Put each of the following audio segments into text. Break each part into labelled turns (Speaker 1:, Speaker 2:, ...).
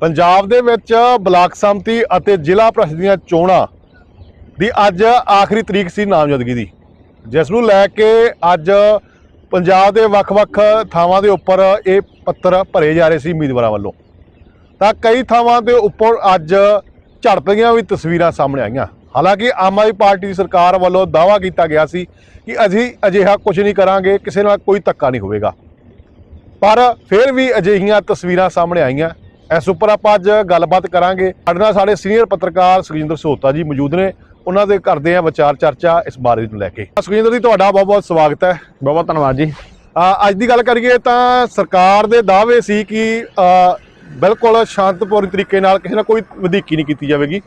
Speaker 1: ਪੰਜਾਬ ਦੇ ਵਿੱਚ ਬਲਾਕ ਸੰਮਤੀ ਅਤੇ ਜ਼ਿਲ੍ਹਾ ਪ੍ਰੀਸ਼ਦ ਦੀਆਂ ਚੋਣਾਂ ਦੀ ਅੱਜ ਆਖਰੀ ਤਰੀਕ ਸੀ ਨਾਮਜ਼ਦਗੀ ਦੀ, ਜਿਸ ਨੂੰ ਲੈ ਕੇ ਅੱਜ ਪੰਜਾਬ ਦੇ ਵੱਖ-ਵੱਖ ਥਾਵਾਂ ਦੇ ਉੱਪਰ ਇਹ ਪੱਤਰ ਭਰੇ ਜਾ ਰਹੇ ਸੀ ਉਮੀਦਵਾਰਾਂ ਵੱਲੋਂ। ਤਾਂ ਕਈ ਥਾਵਾਂ ਦੇ ਉੱਪਰ ਅੱਜ ਝੜਪ ਦੀਆਂ ਵੀ ਤਸਵੀਰਾਂ ਸਾਹਮਣੇ ਆਈਆਂ। ਹਾਲਾਂਕਿ ਆਮ ਆਦਮੀ ਪਾਰਟੀ ਦੀ ਸਰਕਾਰ ਵੱਲੋਂ ਦਾਅਵਾ ਕੀਤਾ ਗਿਆ ਸੀ ਕਿ ਅਸੀਂ ਅਜਿਹਾ ਕੁਝ ਨਹੀਂ ਕਰਾਂਗੇ, ਕਿਸੇ ਨਾਲ ਕੋਈ ਧੱਕਾ ਨਹੀਂ ਹੋਵੇਗਾ। ਪਰ ਫਿਰ ਵੀ ਅਜਿਹੀਆਂ ਤਸਵੀਰਾਂ ਸਾਹਮਣੇ ਆਈਆਂ। ਇਸ ਉੱਪਰ ਆਪਾਂ ਅੱਜ ਗੱਲਬਾਤ ਕਰਾਂਗੇ। ਸਾਡੇ ਨਾਲ ਸਾਡੇ ਸੀਨੀਅਰ ਪੱਤਰਕਾਰ ਸੁਖਜਿੰਦਰ ਸੋਤਾ ਜੀ ਮੌਜੂਦ ਨੇ। ਉਹਨਾਂ ਦੇ ਕਰਦੇ ਆ ਵਿਚਾਰ ਚਰਚਾ ਇਸ ਬਾਰੇ ਨੂੰ ਲੈ ਕੇ। ਸੁਖਜਿੰਦਰ ਜੀ ਤੁਹਾਡਾ ਬਹੁਤ ਬਹੁਤ ਸਵਾਗਤ ਹੈ।
Speaker 2: ਬਹੁਤ ਬਹੁਤ ਧੰਨਵਾਦ ਜੀ।
Speaker 1: ਅੱਜ ਦੀ ਗੱਲ ਕਰੀਏ ਤਾਂ ਸਰਕਾਰ ਦੇ ਦਾਅਵੇ ਸੀ ਕਿ ਬਿਲਕੁਲ ਸ਼ਾਂਤਪੂਰਨ ਤਰੀਕੇ ਨਾਲ ਕਿਸੇ ਨਾਲ ਕੋਈ ਵਧੀਕੀ ਨਹੀਂ ਕੀਤੀ ਜਾਵੇਗੀ।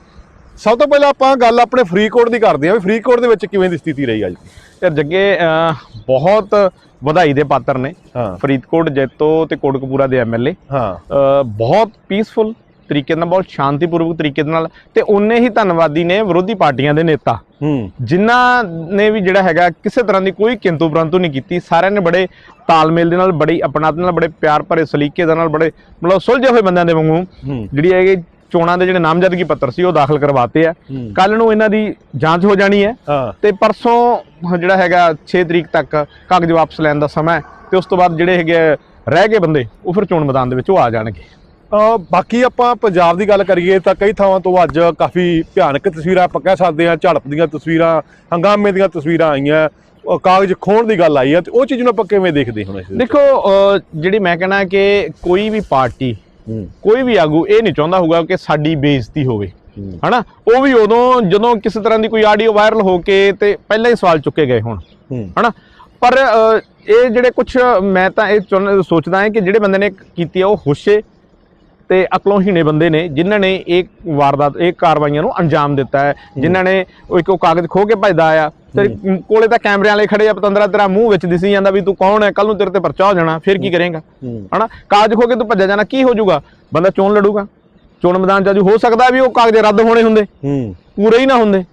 Speaker 1: ਸਭ ਤੋਂ ਪਹਿਲਾਂ ਆਪਾਂ ਗੱਲ ਆਪਣੇ ਫਰੀਦਕੋਟ ਦੀ ਕਰਦੇ ਹਾਂ ਵੀ ਫਰੀਦਕੋਟ ਦੇ ਵਿੱਚ ਕਿਵੇਂ ਦੀ ਸਥਿਤੀ ਰਹੀ ਅੱਜ?
Speaker 2: ਤੇ ਜੱਗੇ ਅਹ, ਬਹੁਤ ਵਧਾਈ ਦੇ ਪਾਤਰ ਨੇ।
Speaker 1: ਹਾਂ।
Speaker 2: ਫਰੀਦਕੋਟ ਜੈਤੋ ਤੇ ਕੋਟਕਪੂਰਾ ਦੇ ਐਮਐਲਏ
Speaker 1: ਹਾਂ।
Speaker 2: ਬਹੁਤ ਪੀਸਫੁਲ ਤਰੀਕੇ ਨਾਲ ਬਹੁਤ ਸ਼ਾਂਤੀਪੂਰਵਕ ਤਰੀਕੇ ਦੇ ਨਾਲ ਤੇ ਉਨੇ ਹੀ ਧੰਨਵਾਦੀ ਨੇ ਵਿਰੋਧੀ ਪਾਰਟੀਆਂ ਦੇ ਨੇਤਾ।
Speaker 1: ਹੂੰ।
Speaker 2: ਜਿਨ੍ਹਾਂ ਨੇ ਵੀ ਜਿਹੜਾ ਹੈਗਾ ਕਿਸੇ ਤਰ੍ਹਾਂ ਦੀ ਕੋਈ ਕਿੰਤੂ ਪ੍ਰੰਤੂ ਨਹੀਂ ਕੀਤੀ। ਸਾਰਿਆਂ ਨੇ ਬੜੇ ਤਾਲਮੇਲ ਦੇ ਨਾਲ ਬੜੀ ਆਪਣਾਤ ਨਾਲ ਬੜੇ ਪਿਆਰ ਭਰੇ ਸਲੀਕੇ ਦੇ ਨਾਲ ਬੜੇ ਮਤਲਬ ਸੁਲਝੇ ਹੋਏ ਬੰਦਿਆਂ ਦੇ ਵਾਂਗੂ
Speaker 1: ਹੂੰ।
Speaker 2: ਜਿਹੜੀ ਹੈਗੀ ਚੋਣਾਂ ਦੇ ਜਿਹੜੇ ਨਾਮਜ਼ਦਗੀ ਪੱਤਰ ਸੀ ਉਹ ਦਾਖਲ ਕਰਵਾਤੇ ਆ। ਕੱਲ ਨੂੰ ਇਹਨਾਂ ਦੀ ਜਾਂਚ ਹੋ ਜਾਣੀ ਹੈ ਤੇ ਪਰਸੋਂ ਜਿਹੜਾ ਹੈਗਾ 6 ਤਰੀਕ ਤੱਕ ਕਾਗਜ਼ ਵਾਪਸ ਲੈਣ ਦਾ ਸਮਾਂ ਹੈ ਤੇ ਉਸ ਤੋਂ ਬਾਅਦ ਜਿਹੜੇ ਹੈਗੇ ਰਹਿ ਗਏ ਬੰਦੇ ਉਹ ਫਿਰ ਚੋਣ ਮੈਦਾਨ ਦੇ ਵਿੱਚ ਉਹ ਆ ਜਾਣਗੇ
Speaker 1: ਬਾਕੀ ਆਪਾਂ ਪੰਜਾਬ ਦੀ ਗੱਲ ਕਰੀਏ ਤਾਂ ਕਈ ਥਾਵਾਂ ਤੋਂ ਅੱਜ ਕਾਫੀ ਭਿਆਨਕ ਤਸਵੀਰਾਂ ਆਪਾਂ ਕਹਿ ਸਕਦੇ ਹਾਂ ਝੜਪ ਦੀਆਂ ਤਸਵੀਰਾਂ ਹੰਗਾਮੇ ਦੀਆਂ ਤਸਵੀਰਾਂ ਆਈਆਂ ਕਾਗਜ਼ ਖੋਣ ਦੀ ਗੱਲ ਆਈ ਹੈ ਤੇ ਉਹ ਚੀਜ਼ ਨੂੰ ਆਪਾਂ ਕਿਵੇਂ ਦੇਖਦੇ ਹੁਣ?
Speaker 2: ਦੇਖੋ ਜਿਹੜੀ ਮੈਂ ਕਹਿਣਾ ਕਿ ਕੋਈ ਵੀ ਪਾਰਟੀ ਕੋਈ ਵੀ ਆਗੂ ਇਹ ਨਹੀਂ ਚਾਹੁੰਦਾ ਹੋਊਗਾ ਕਿ ਸਾਡੀ ਬੇਇੱਜ਼ਤੀ ਹੋਵੇ ਹਨਾ? ਉਹ ਵੀ ਉਦੋਂ ਜਦੋਂ ਕਿਸੇ ਤਰ੍ਹਾਂ ਦੀ ਕੋਈ ਆਡੀਓ ਵਾਇਰਲ ਹੋ ਕੇ ਤੇ ਪਹਿਲਾਂ ਹੀ ਸਵਾਲ ਚੁੱਕੇ ਗਏ ਹੁਣ ਹਨਾ? ਪਰ ਇਹ ਜਿਹੜੇ ਕੁਝ ਮੈਂ ਤਾਂ ਇਹ ਸੋਚਦਾ ਹਾਂ ਕਿ ਜਿਹੜੇ ਬੰਦੇ ਨੇ ਕੀਤੀ ਆ ਉਹ ਹੋਸ਼ੇ ਤੇ ਅਕਲੋਂ ਹੀਣੇ ਬੰਦੇ ਨੇ ਜਿਨ੍ਹਾਂ ਨੇ ਇਹ ਵਾਰਦਾਤ ਇਹ ਕਾਰਵਾਈਆਂ ਨੂੰ ਅੰਜਾਮ ਦਿੱਤਾ ਹੈ ਜਿਨ੍ਹਾਂ ਨੇ ਇੱਕ ਉਹ ਕਾਗਜ਼ ਖੋ ਕੇ ਭਜਦਾ ਆ ਤੇ ਕੋਲੇ ਤਾਂ ਕੈਮਰਿਆਂ ਵਾਲੇ ਖੜੇ ਆ ਪਤੰਦਰਾ ਤੇਰਾ ਮੂੰਹ ਵਿੱਚ ਦਿਸੀ ਜਾਂਦਾ ਵੀ ਤੂੰ ਕੌਣ ਹੈ ਕੱਲ ਨੂੰ ਤੇਰੇ ਤੇ ਪਰਚਾ ਹੋ ਜਾਣਾ ਫਿਰ ਕੀ ਕਰੇਗਾ? ਹਨਾ? ਕਾਗਜ਼ ਖੋ ਕੇ ਤੂੰ ਭੱਜਿਆ ਜਾਣਾ ਕੀ ਹੋ ਜਾਊਗਾ? ਬੰਦਾ ਚੋਣ ਲੜੂਗਾ। ਚੋਣ ਮੈਦਾਨ ਚ ਹੋ ਸਕਦਾ ਵੀ ਉਹ ਕਾਗਜ਼ ਰੱਦ ਹੋਣੇ ਹੁੰਦੇ।
Speaker 1: ਹੂੰ।
Speaker 2: ਪੂਰੇ ਹੀ ਨਾ ਹੁੰਦੇ।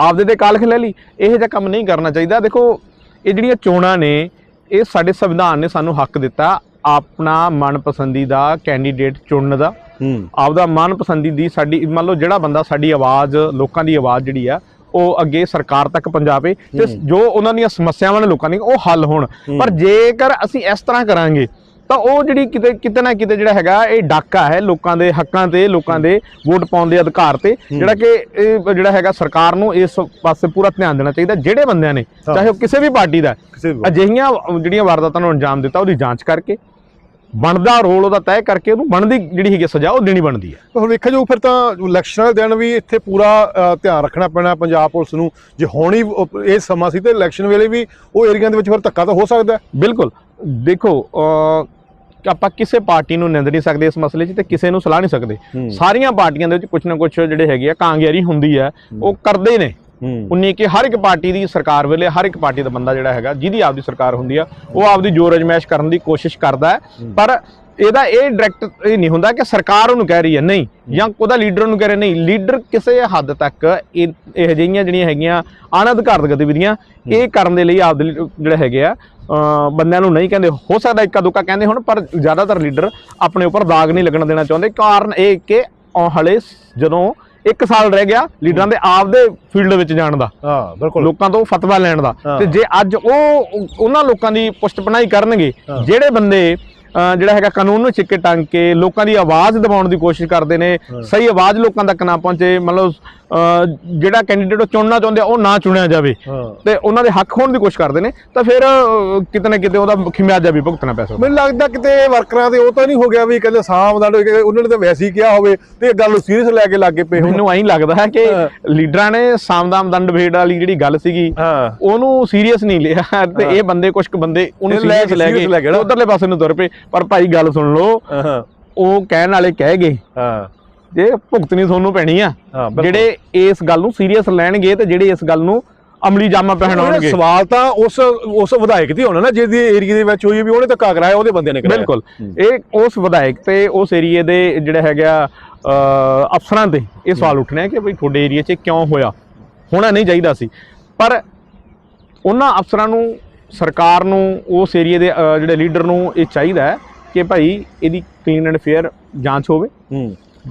Speaker 2: ਆਪਦੇ ਤੇ ਕਾਲਖ ਲੈ ਲਈ। ਇਹ ਜਿਹਾ ਕੰਮ ਨਹੀਂ ਕਰਨਾ ਚਾਹੀਦਾ। ਦੇਖੋ ਇਹ ਜਿਹੜੀਆਂ ਚੋਣਾਂ ਨੇ ਇਹ ਸਾਡੇ ਸੰਵਿਧਾਨ ਨੇ ਸਾਨੂੰ ਹੱਕ ਦਿੱਤਾ ਆਪਣਾ ਮਨਪਸੰਦੀ ਦਾ ਕੈਂਡੀਡੇਟ ਚੁਣਨ ਦਾ। ਆਪਦਾ ਮਨਪਸੰਦੀ ਦੀ ਸਾਡੀ ਮੰਨ ਲਓ ਜਿਹੜਾ ਬੰਦਾ ਸਾਡੀ ਆਵਾਜ਼ ਲੋਕਾਂ ਦੀ ਆਵਾਜ਼ ਜਿਹੜੀ ਆ ਉਹ ਅੱਗੇ ਸਰਕਾਰ ਤੱਕ ਪਹੁੰਚਾਵੇ ਤੇ ਜੋ ਉਹਨਾਂ ਦੀਆਂ ਸਮੱਸਿਆਵਾਂ ਨੇ ਲੋਕਾਂ ਦੀਆਂ ਉਹ ਹੱਲ ਹੋਣ। ਪਰ ਜੇਕਰ ਅਸੀਂ ਇਸ ਤਰ੍ਹਾਂ ਕਰਾਂਗੇ ਤਾਂ ਉਹ ਜਿਹੜੀ ਕਿਤੇ ਕਿਤੇ ਨਾ ਕਿਤੇ ਜਿਹੜਾ ਹੈਗਾ ਇਹ ਡਾਕਾ ਹੈ ਲੋਕਾਂ ਦੇ ਹੱਕਾਂ ਤੇ ਲੋਕਾਂ ਦੇ ਵੋਟ ਪਾਉਣ ਦੇ ਅਧਿਕਾਰ ਤੇ ਜਿਹੜਾ ਕਿ ਇਹ ਜਿਹੜਾ ਹੈਗਾ ਸਰਕਾਰ ਨੂੰ ਇਸ ਪਾਸੇ ਪੂਰਾ ਧਿਆਨ ਦੇਣਾ ਚਾਹੀਦਾ ਜਿਹੜੇ ਬੰਦਿਆਂ ਨੇ। ਚਾਹੇ ਉਹ ਕਿਸੇ ਵੀ ਪਾਰਟੀ ਦਾ। ਅਜਿਹੀਆਂ ਜਿਹੜੀਆਂ ਵਾਰਦਾਤਾਂ ਨੂੰ ਅੰਜਾਮ ਦਿੱਤਾ ਉਹਦੀ ਜਾਂਚ ਕਰਕੇ ਬਣਦਾ ਰੋਲ ਉਹਦਾ ਤੈਅ ਕਰਕੇ ਉਹਨੂੰ ਬਣਦੀ ਜਿਹੜੀ ਹੈਗੀ ਸਜ਼ਾ ਉਹ ਦੇਣੀ ਬਣਦੀ ਹੈ
Speaker 1: ਹੁਣ ਵੇਖਿਆ ਜਾਊ ਫਿਰ ਤਾਂ ਇਲੈਕਸ਼ਨ ਦੇ ਦਿਨ ਵੀ ਇੱਥੇ ਪੂਰਾ ਧਿਆਨ ਰੱਖਣਾ ਪੈਣਾ ਪੰਜਾਬ ਪੁਲਿਸ ਨੂੰ। ਜੇ ਹੋਣੀ ਇਹ ਸਮਾਂ ਸੀ ਤੇ ਇਲੈਕਸ਼ਨ ਵੇਲੇ ਵੀ ਉਹ ਏਰੀਆ ਦੇ ਵਿੱਚ ਫਿਰ ਧੱਕਾ ਤਾਂ ਹੋ ਸਕਦਾ।
Speaker 2: ਬਿਲਕੁਲ। ਦੇਖੋ ਆਪਾਂ ਕਿਸੇ ਪਾਰਟੀ ਨੂੰ ਨਿੰਦ ਨਹੀਂ ਸਕਦੇ ਇਸ ਮਸਲੇ 'ਚ ਤੇ ਕਿਸੇ ਨੂੰ ਸਲਾਹ ਨਹੀਂ ਸਕਦੇ। ਸਾਰੀਆਂ ਪਾਰਟੀਆਂ ਦੇ ਵਿੱਚ ਕੁਝ ਨਾ ਕੁਝ ਜਿਹੜੇ ਹੈਗੇ ਆ ਕਾਂਗਿਆਰੀ ਹੁੰਦੀ ਹੈ ਉਹ ਕਰਦੇ ਨੇ। ਉਨੀ ਕਿ ਹਰ ਇੱਕ ਪਾਰਟੀ ਦੀ ਸਰਕਾਰ ਵੇਲੇ ਹਰ ਇੱਕ ਪਾਰਟੀ ਦਾ ਬੰਦਾ ਜਿਹੜਾ ਹੈਗਾ ਜਿਹਦੀ ਆਪਦੀ ਸਰਕਾਰ ਹੁੰਦੀ ਆ ਉਹ ਆਪਦੀ ਜੋਰ ਅਜਮਾਇਸ਼ ਕਰਨ ਦੀ ਕੋਸ਼ਿਸ਼ ਕਰਦਾ ਹੈ। ਪਰ ਇਹਦਾ ਇਹ ਡਾਇਰੈਕਟ ਇਹ ਨਹੀਂ ਹੁੰਦਾ ਕਿ ਸਰਕਾਰ ਉਹਨੂੰ ਕਹਿ ਰਹੀ ਹੈ ਨਹੀਂ। ਜਾਂ ਉਹਦਾ ਲੀਡਰ ਉਹਨੂੰ ਕਹਿ ਰਿਹਾ ਨਹੀਂ। ਲੀਡਰ ਕਿਸੇ ਹੱਦ ਤੱਕ ਇਹ ਜਿਹੀਆਂ ਜਿਹੜੀਆਂ ਹੈਗੀਆਂ ਅਨਧਿਕਾਰਤ ਗਤੀਵਿਧੀਆਂ ਇਹ ਕਰਨ ਦੇ ਲਈ ਆਪਦੇ ਜਿਹੜੇ ਹੈਗੇ ਆ ਬੰਦਿਆਂ ਨੂੰ ਨਹੀਂ ਕਹਿੰਦੇ। ਹੋ ਸਕਦਾ ਇੱਕਾ ਦੁੱਕਾ ਕਹਿੰਦੇ ਹੁਣ ਪਰ ਜ਼ਿਆਦਾਤਰ ਲੀਡਰ ਆਪਣੇ ਉੱਪਰ ਦਾਗ ਨਹੀਂ ਲੱਗਣ ਦੇਣਾ ਚਾਹੁੰਦੇ। ਕਾਰਨ ਇਹ ਕਿ ਹਲੇ ਜਦੋਂ 1 ਸਾਲ ਰਹਿ ਗਿਆ ਲੀਡਰਾਂ ਦੇ ਆਪਦੇ ਫੀਲਡ ਵਿੱਚ ਜਾਣ ਦਾ
Speaker 1: ਹਾਂ ਬਿਲਕੁਲ
Speaker 2: ਲੋਕਾਂ ਤੋਂ ਫਤਵਾ ਲੈਣ ਦਾ। ਤੇ ਜੇ ਅੱਜ ਉਹ ਉਹਨਾਂ ਲੋਕਾਂ ਦੀ ਪੁਸ਼ਟ ਪਨਾਈ ਕਰਨਗੇ। ਜਿਹੜੇ ਬੰਦੇ ਜਿਹੜਾ ਹੈਗਾ ਕਾਨੂੰਨ ਨੂੰ ਛਿੱਕੇ ਟੰਗ ਕੇ ਲੋਕਾਂ ਦੀ ਆਵਾਜ਼ ਦਬਾਉਣ ਦੀ ਕੋਸ਼ਿਸ਼ ਕਰਦੇ ਨੇ ਸਹੀ ਆਵਾਜ਼ ਲੋਕਾਂ ਤੱਕ ਨਾ ਪਹੁੰਚੇ ਮਤਲਬ ਜਿਹੜਾ ਕੈਂਡੀਡੇਟ ਉਹ ਚੁਣਨਾ ਚਾਹੁੰਦੇ ਆ ਉਹ ਨਾ ਚੁਣਿਆ ਜਾਵੇ। ਤੇ ਉਹਨਾਂ ਦੇ ਹੱਕ ਹੋਣ ਦੀ ਕੋਸ਼ਿਸ਼ ਕਰਦੇ ਨੇ ਤਾਂ ਫਿਰ ਕਿਤੇ ਨਾ ਕਿਤੇ ਉਹਦਾ ਖਿਮਿਆਜਾ ਵੀ ਭੁਗਤਣਾ ਪੈ ਸਕਦਾ।
Speaker 1: ਮੈਨੂੰ ਲੱਗਦਾ ਕਿਤੇ ਵਰਕਰਾਂ ਦੇ ਉਹ ਤਾਂ ਨਹੀਂ ਹੋ ਗਿਆ ਵੀ ਕਹਿੰਦੇ ਸਾਮ ਦਾ ਉਹਨਾਂ ਨੇ ਤਾਂ ਵੈਸੇ ਹੀ ਕਿਹਾ ਹੋਵੇ ਤੇ ਇਹ ਗੱਲ ਨੂੰ ਸੀਰੀਅਸ ਲੈ ਕੇ ਲੱਗੇ ਪਏ
Speaker 2: ਮੈਨੂੰ ਐਂ ਲੱਗਦਾ ਹੈ ਕਿ। ਲੀਡਰਾਂ ਨੇ ਸਾਮਦਾਮ ਦੰਡ ਭੇਡ ਵਾਲੀ ਜਿਹੜੀ ਗੱਲ ਸੀਗੀ ਉਹਨੂੰ ਸੀਰੀਅਸ ਨਹੀਂ ਲਿਆ। ਤੇ ਇਹ ਬੰਦੇ ਕੁਝ ਕੁ ਬੰਦੇ ਉਹਨੂੰ
Speaker 1: ਲੈ
Speaker 2: ਸੀਰੀਅਸ
Speaker 1: ਕੇ-
Speaker 2: ਲੈ
Speaker 1: ਨਾ।
Speaker 2: ਉਧਰਲੇ ਪਾਸੇ ਨੂੰ ਤੁਰ ਪਏ। ਪਰ ਭਾਈ ਗੱਲ ਸੁਣ ਲਓ ਉਹ ਕਹਿਣ ਵਾਲੇ ਕਹਿ ਗਏ।
Speaker 1: ਹਾਂ।
Speaker 2: ਜੇ ਭੁਗਤਣੀ ਤੁਹਾਨੂੰ ਪੈਣੀ ਆ। ਜਿਹੜੇ ਇਸ ਗੱਲ ਨੂੰ ਸੀਰੀਅਸ ਲੈਣਗੇ ਤੇ ਜਿਹੜੇ ਇਸ ਗੱਲ ਨੂੰ ਅਮਲੀ ਜਾਮਾ ਪਹਿਨਾਉਣਗੇ
Speaker 1: ਸਵਾਲ ਤਾਂ ਉਸ ਉਸ ਵਿਧਾਇਕ ਦੀ ਹੋਣਾ ਨਾ ਜਿਹਦੀ ਏਰੀਆ ਦੇ ਵਿੱਚ ਹੋਈ ਵੀ ਉਹਨੇ ਧੱਕਾ ਕਰਾਇਆ ਉਹਦੇ ਬੰਦੇ ਨੇ ਕਰਾਇਆ।
Speaker 2: ਬਿਲਕੁਲ। ਇਹ ਉਸ ਵਿਧਾਇਕ ਤੇ ਉਸ ਏਰੀਏ ਦੇ ਜਿਹੜੇ ਹੈਗਾ ਅਫਸਰਾਂ ਤੇ ਇਹ ਸਵਾਲ ਉੱਠਣੇ ਕਿ ਭਈ ਤੁਹਾਡੇ ਏਰੀਆ 'ਚ ਕਿਉਂ ਹੋਇਆ? ਹੋਣਾ ਨਹੀਂ ਚਾਹੀਦਾ ਸੀ। ਪਰ ਉਹਨਾਂ ਅਫਸਰਾਂ ਨੂੰ ਸਰਕਾਰ ਨੂੰ ਉਸ ਏਰੀਏ ਦੇ ਜਿਹੜੇ ਲੀਡਰ ਨੂੰ ਇਹ ਚਾਹੀਦਾ ਹੈ ਕਿ ਭਾਈ ਇਹਦੀ ਕਲੀਨ ਐਂਡ ਫੇਅਰ ਜਾਂਚ ਹੋਵੇ।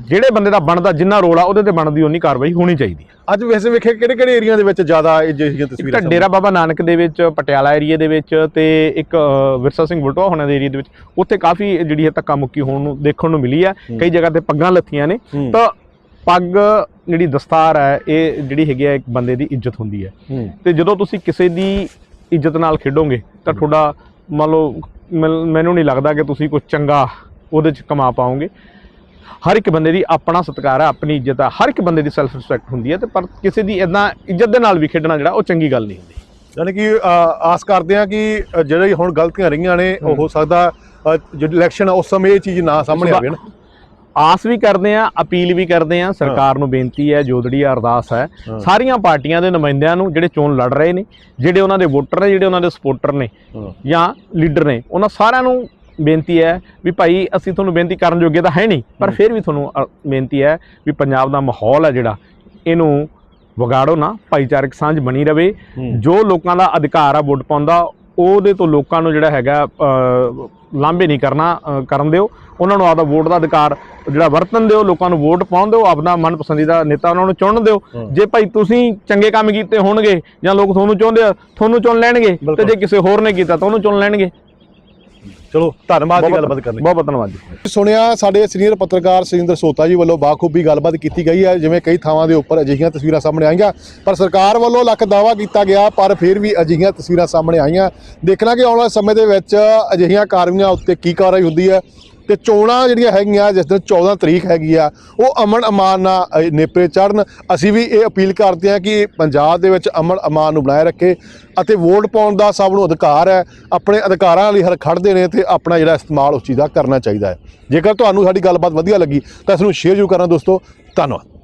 Speaker 2: ਜਿਹੜੇ ਬੰਦੇ ਦਾ ਬਣਦਾ ਜਿੰਨਾ ਰੋਲ ਆ ਉਹਦੇ ਤੇ ਬਣਦੀ ਉਨੀ ਕਾਰਵਾਈ ਹੋਣੀ ਚਾਹੀਦੀ ਹੈ।
Speaker 1: ਅੱਜ ਵੈਸੇ ਵੇਖੇ ਕਿਹੜੇ ਕਿਹੜੇ ਏਰੀਆ ਦੇ ਵਿੱਚ ਜ਼ਿਆਦਾ ਇਹ ਜਿਹੀਆਂ
Speaker 2: ਇੱਕ
Speaker 1: ਤਸਵੀਰਾਂ
Speaker 2: ਤਾਂ ਡੇਰਾ ਬਾਬਾ ਨਾਨਕ ਦੇ ਵਿੱਚ ਪਟਿਆਲਾ ਏਰੀਆ ਦੇ ਵਿੱਚ ਤੇ ਇੱਕ ਵਿਰਸਾ ਸਿੰਘ ਬਲਟੋਆ ਹੋਣਾ ਦੇ ਏਰੀਆ ਦੇ ਵਿੱਚ ਉੱਥੇ ਕਾਫੀ ਜਿਹੜੀ ਹੈ ਧੱਕਾ ਮੁੱਕੀ ਹੋਣ ਨੂੰ ਦੇਖਣ ਨੂੰ ਮਿਲੀ ਹੈ। ਕਈ ਜਗ੍ਹਾ ਤੇ ਪੱਗਾਂ ਲੱਥੀਆਂ ਨੇ। ਤਾਂ ਪੱਗ ਜਿਹੜੀ ਦਸਤਾਰ ਹੈ ਇਹ ਜਿਹੜੀ ਹੈਗੀ ਹੈ ਇੱਕ ਬੰਦੇ ਦੀ ਇੱਜ਼ਤ ਹੁੰਦੀ ਹੂੰ। ਤੇ ਜਦੋਂ ਤੁਸੀਂ ਕਿਸੇ ਦੀ ਇੱਜ਼ਤ ਨਾਲ ਖੇਡੋਗੇ ਤਾਂ ਤੁਹਾਡਾ ਮੰਨ ਲਓ ਮੈਨ- ਨਹੀਂ ਲੱਗਦਾ ਕਿ ਤੁਸੀਂ ਕੁਝ ਚੰਗਾ ਉਹਦੇ ਚ ਕਮਾ ਪਾਓਗੇ। ਹਰ ਇੱਕ ਬੰਦੇ ਦੀ ਆਪਣਾ ਸਤਿਕਾਰ ਹੈ ਆਪਣੀ ਇੱਜ਼ਤ ਹੈ ਹਰ ਇੱਕ ਬੰਦੇ ਦੀ ਸੈਲਫ ਰਿਸਪੈਕਟ ਹੁੰਦੀ ਹੈ ਤੇ ਪਰ ਕਿਸੇ ਦੀ ਇਦਾਂ ਇੱਜ਼ਤ ਦੇ ਨਾਲ ਵੀ ਖੇਡਣਾ ਜਿਹੜਾ ਉਹ ਚੰਗੀ ਗੱਲ ਨਹੀਂ ਹੁੰਦੀ।
Speaker 1: ਯਾਨੀ ਕਿ ਆਸ ਕਰਦੇ ਆ ਕਿ ਜਿਹੜੇ ਹੁਣ ਗਲਤੀਆਂ ਰਹੀਆਂ ਨੇ ਉਹ ਹੋ ਸਕਦਾ ਜਿਹੜੀ ਇਲੈਕਸ਼ਨ ਉਸ ਸਮੇਂ ਇਹ ਚੀਜ਼ ਨਾ ਸਾਹਮਣੇ ਆਵੇ ਨਾ।
Speaker 2: ਆਸ ਵੀ ਕਰਦੇ ਆ ਅਪੀਲ ਵੀ ਕਰਦੇ ਆ ਸਰਕਾਰ ਨੂੰ ਬੇਨਤੀ ਹੈ ਜੋਦੜੀ ਅਰਦਾਸ ਹੈ। ਸਾਰੀਆਂ ਪਾਰਟੀਆਂ ਦੇ ਨੁਮਾਇੰਦਿਆਂ ਨੂੰ ਜਿਹੜੇ ਚੋਣ ਲੜ ਰਹੇ ਨੇ ਜਿਹੜੇ ਉਹਨਾਂ ਦੇ ਵੋਟਰ ਨੇ ਜਿਹੜੇ ਉਹਨਾਂ ਦੇ ਸਪੋਰਟਰ ਨੇ। ਜਾਂ ਲੀਡਰ ਨੇ ਉਹਨਾਂ ਸਾਰਿਆਂ ਨੂੰ ਬੇਨਤੀ ਹੈ ਵੀ ਭਾਈ ਅਸੀਂ ਤੁਹਾਨੂੰ ਬੇਨਤੀ ਕਰਨ ਜੋਗੇ ਤਾਂ ਹੈ ਨਹੀਂ ਪਰ ਫਿਰ ਵੀ ਤੁਹਾਨੂੰ ਬੇਨਤੀ ਹੈ ਵੀ ਪੰਜਾਬ ਦਾ ਮਾਹੌਲ ਹੈ ਜਿਹੜਾ ਇਹਨੂੰ ਵਿਗਾੜੋ ਨਾ ਭਾਈਚਾਰਕ ਸਾਂਝ ਬਣੀ ਰਵੇ
Speaker 1: ਹੂੰ।
Speaker 2: ਜੋ ਲੋਕਾਂ ਦਾ ਅਧਿਕਾਰ ਆ ਵੋਟ ਪਾਉਂਦਾ ਉਹਦੇ ਤੋਂ ਲੋਕਾਂ ਨੂੰ ਜਿਹੜਾ ਹੈਗਾ ਲਾਂਭੇ ਨਹੀਂ ਕਰਨਾ ਕਰਨ ਦਿਓ ਉਹਨਾਂ ਨੂੰ ਆਪਦਾ ਵੋਟ ਦਾ ਅਧਿਕਾਰ ਜਿਹੜਾ ਵਰਤਨ ਦਿਓ ਲੋਕਾਂ ਨੂੰ ਵੋਟ ਪਾਉਣ ਦਿਓ ਆਪਦਾ ਮਨਪਸੰਦੀਦਾ ਨੇਤਾ ਉਹਨਾਂ ਨੂੰ ਚੁਣਨ ਦਿਓ। ਜੇ ਭਾਈ ਤੁਸੀਂ ਚੰਗੇ ਕੰਮ ਕੀਤੇ ਹੋਣਗੇ ਜਾਂ ਲੋਕ ਤੁਹਾਨੂੰ ਚਾਹੁੰਦੇ ਆ ਤੁਹਾਨੂੰ ਚੁਣ ਲੈਣਗੇ ਤੇ। ਜੇ ਕਿਸੇ ਹੋਰ ਨੇ ਕੀਤਾ ਤਾਂ ਉਹਨੂੰ ਚੁਣ ਲੈਣਗੇ
Speaker 1: ਚਲੋ ਧੰਨਵਾਦ ਜੀ ਗੱਲਬਾਤ ਕਰਨ। ਲਈ
Speaker 2: ਬਹੁਤ ਬਹੁਤ ਧੰਨਵਾਦ ਜੀ।
Speaker 1: ਸੁਣਿਆ ਸਾਡੇ ਸੀਨੀਅਰ ਪੱਤਰਕਾਰ ਸੁਰਿੰਦਰ ਸੋਤਾ ਜੀ ਵੱਲੋਂ ਬਾਖੂਬੀ ਗੱਲਬਾਤ ਕੀਤੀ ਗਈ ਹੈ ਜਿਵੇਂ ਕਈ ਥਾਵਾਂ ਦੇ ਉੱਪਰ ਅਜਿਹੀਆਂ ਤਸਵੀਰਾਂ ਸਾਹਮਣੇ ਆਈਆਂ ਪਰ ਸਰਕਾਰ ਵੱਲੋਂ ਲੱਖ ਦਾਵਾ ਕੀਤਾ ਗਿਆ ਪਰ ਫਿਰ ਵੀ ਅਜਿਹੀਆਂ ਤਸਵੀਰਾਂ ਸਾਹਮਣੇ ਆਈਆਂ। ਦੇਖਣਾ ਕਿ ਆਉਣ ਵਾਲੇ ਸਮੇਂ ਦੇ ਵਿੱਚ ਅਜਿਹੀਆਂ ਕਾਰਵਾਈਆਂ ਉੱਤੇ ਕੀ ਕਾਰਵਾਈ ਹੁੰਦੀ ਹੈ ਤੇ ਚੋਣਾਂ ਜਿਹੜੀਆਂ ਹੈਗੀਆਂ, ਜਿਸ ਦਿਨ 14 ਤਰੀਕ ਹੈਗੀ ਆ, ਉਹ ਅਮਨ ਅਮਾਨ ਨਾਲ ਨੇਪਰੇ ਚੜਨ ਅਸੀਂ ਵੀ ਇਹ ਅਪੀਲ ਕਰਦੇ ਹਾਂ ਕਿ ਪੰਜਾਬ ਦੇ ਵਿੱਚ ਅਮਨ ਅਮਾਨ ਨੂੰ ਬਣਾਏ ਰੱਖੇ ਅਤੇ ਵੋਟ ਪਾਉਣ ਦਾ ਸਭ ਨੂੰ ਅਧਿਕਾਰ ਹੈ। ਆਪਣੇ ਅਧਿਕਾਰਾਂ ਲਈ ਹਰ ਖੜਦੇ ਨੇ ਤੇ ਆਪਣਾ ਜਿਹੜਾ ਇਸਤੇਮਾਲ ਉਸ ਚੀਜ਼ ਦਾ ਕਰਨਾ ਚਾਹੀਦਾ ਹੈ। ਜੇਕਰ ਤੁਹਾਨੂੰ ਸਾਡੀ ਗੱਲਬਾਤ ਵਧੀਆ ਲੱਗੀ, ਤਾਂ ਇਸ ਨੂੰ ਸ਼ੇਅਰ ਜ਼ਰੂਰ ਕਰਨਾ ਦੋਸਤੋ। ਧੰਨਵਾਦ।